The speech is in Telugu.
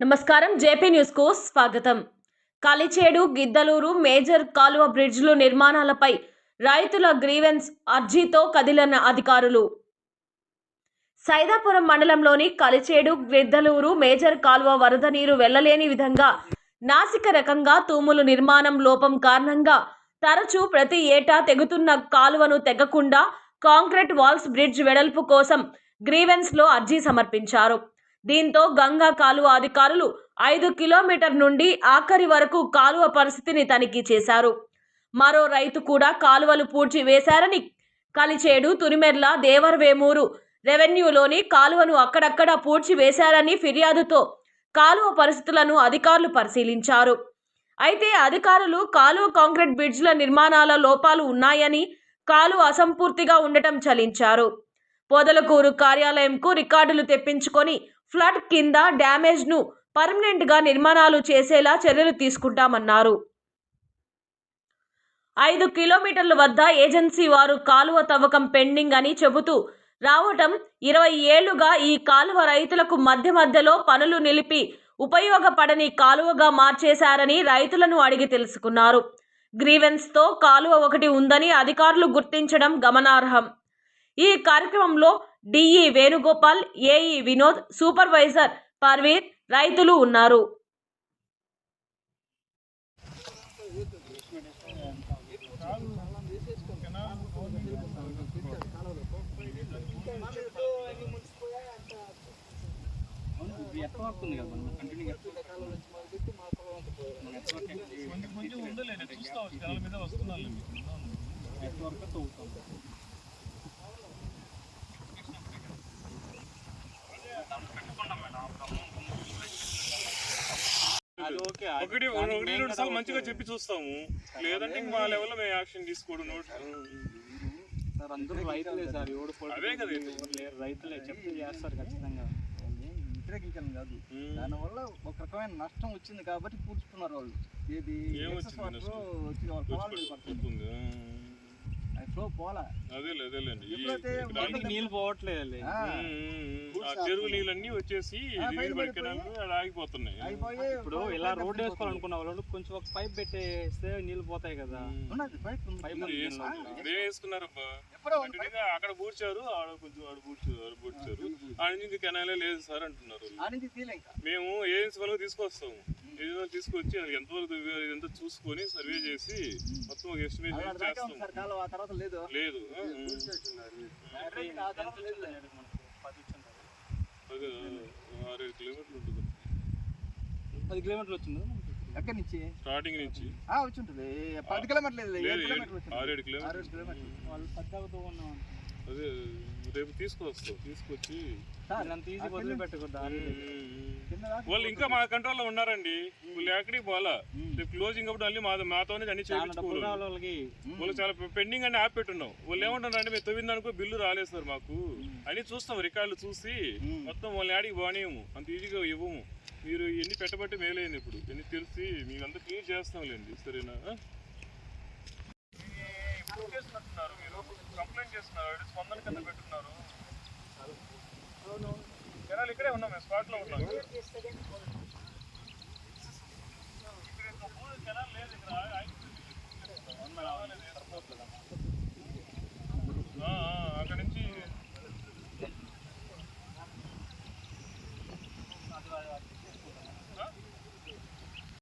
నమస్కారం. జేపీ న్యూస్కు స్వాగతం. కలిచేడు గిద్దలూరు మేజర్ కాలువ బ్రిడ్జ్లు నిర్మాణాలపై రైతుల గ్రీవెన్స్ అర్జీతో కదిలిన అధికారులు. సైదాపురం మండలంలోని కలిచేడు గిద్దలూరు మేజర్ కాలువ వరద నీరు వెళ్ళలేని విధంగా నాసిక రకంగా తూములు నిర్మాణం లోపం కారణంగా తరచూ ప్రతి ఏటా తెగుతున్న కాలువను తెగకుండా కాంక్రీట్ వాల్స్ బ్రిడ్జ్ వెడల్పు కోసం గ్రీవెన్స్లో అర్జీ సమర్పించారు. దీంతో గంగా కాలువ అధికారులు ఐదు కిలోమీటర్ నుండి ఆఖరి వరకు కాలువ పరిస్థితిని తనిఖీ చేశారు. మరో రైతు కూడా కాలువలు పూడ్చి వేశారని కలిచేడు తురిమెర్ల దేవరవేమూరు రెవెన్యూలోని కాలువను అక్కడక్కడ పూడ్చి వేశారని ఫిర్యాదుతో కాలువ పరిస్థితులను అధికారులు పరిశీలించారు. అయితే అధికారులు కాలువ కాంక్రీట్ బ్రిడ్జ్ల నిర్మాణాల లోపాలు ఉన్నాయని కాలువ అసంపూర్తిగా ఉండటం చలించారు. పొదలకూరు కార్యాలయంకు రికార్డులు తెప్పించుకొని ఫ్లడ్ కింద డ్యామేజ్ను పర్మనెంట్గా నిర్మాణాలు చేసేలా చర్యలు తీసుకుంటామన్నారు. ఐదు కిలోమీటర్ల వద్ద ఏజెన్సీ వారు కాలువ తవ్వకం పెండింగ్ అని చెబుతూ రావటం ఇరవై ఏళ్ళుగా ఈ కాలువ రైతులకు మధ్య మధ్యలో పనులు నిలిపి ఉపయోగపడని కాలువగా మార్చేశారని రైతులను అడిగి తెలుసుకున్నారు. గ్రీవెన్స్తో కాలువ ఒకటి ఉందని అధికారులు గుర్తించడం గమనార్హం. ఈ కార్యక్రమంలో DE Venugopal AE Vinod supervisor Parveer రైతులు ఉన్నారు. ఇది ఎట్లా వస్తుంది కదా మనం కంటిన్యూ కొంచెం కొంచెం ఉందిలేండి చూస్తా జనాల మీద వస్తున్నాను నెట్వర్క్ తవ్వుతాం అది ఓకే అది ఒకటి ఒకటి రెండు సార్లు మంచిగా చెప్పి చూస్తాము. లేదంటే ఇంక మా లెవెల్లో మేము యాక్షన్ తీసుకోవడం నోట్ సార్ అందరూ రైతులే సార్ ఎవడు అవే కదా ఇది. ఎవరు లేరు రైతులే చెప్తే చేస్తారు ఖచ్చితంగా. వ్యతిరేకించాను కాదు. దానివల్ల ఒక రకమైన నష్టం వచ్చింది కాబట్టి పూడ్చుకున్నారు వాళ్ళు. ఏది వచ్చి వాళ్ళ ఫ్లో పోలా అదేలే అదేలేండి నీళ్ళు పోవట్లేదు చెరువు నీళ్ళన్నీ వచ్చేసి ఆగిపోతున్నాయి ఇప్పుడు ఇలా రోడ్ వేసుకోవాలనుకున్న వాళ్ళు కొంచెం ఒక పైప్ పెట్టేస్తే నీళ్ళు పోతాయి కదా వేసుకున్నారు. అక్కడ పూడ్చారు ఆడ కొంచెం ఆడ పూడ్చారు ఆడ పూడ్చారు ఆడ నుంచి కెనాలే లేదు సార్ అంటున్నారు వాళ్ళు. ఆ నుంచి తీలే ఇంకా మేము ఏజెన్సీ వాళ్ళకి తీసుకొస్తాము వాళ్ళు తీసుకొచ్చి అది ఎంతవరకు ఇదంతా చూసుకొని సర్వే చేసి మొత్తం ఒక ఎస్టిమేట్ చేసి లేదు. లేదు. పది ఆరేడు కిలోమీటర్లు ఉంటుంది. పది కిలోమీటర్లు వచ్చింది. ఎక్కడి నుంచి? స్టార్టింగ్ నుంచి. ఆ వచ్చి ఉంటుంది పది కిలోమీటర్లు ఆరేడు కిలోమీటర్లు. ఆరేడు కిలోమీటర్లు. వాళ్ళు పెద్దగా ఉన్నాం రేపు తీసుకొస్తాం తీసుకొచ్చి. వాళ్ళు ఇంకా మా కంట్రోల్లో ఉన్నారండి. వాళ్ళు ఎక్కడికి పోలా? రేపు క్లోజింగ్ అప్పుడు అన్ని మా మాతోనే అన్ని చేయించుకోవాలి వాళ్ళు చాలా పెండింగ్ అని ఆపెట్టున్నాం వాళ్ళు ఏమంటున్నారు అంటే మేము తవ్వింది అనుకో బిల్లు రాలేదు సార్ మాకు అని చూస్తాం రికార్డులు చూసి. మొత్తం వాళ్ళని ఆడికి బానేయము అంత ఈజీగా ఇవ్వము. మీరు ఎన్ని పెట్టబట్టి మేలైంది ఇప్పుడు. ఎన్ని తెలిసి మీకు అంతా క్లియర్ చేస్తాంలేండి సరేనా? చేస్తున్నట్టున్నారు. మీరు కంప్లైంట్ చేస్తున్నారు. స్పందన కింద పెట్టున్నారు. జనాలు ఇక్కడే ఉన్నాం. మేము స్పాట్లో ఉన్నాం.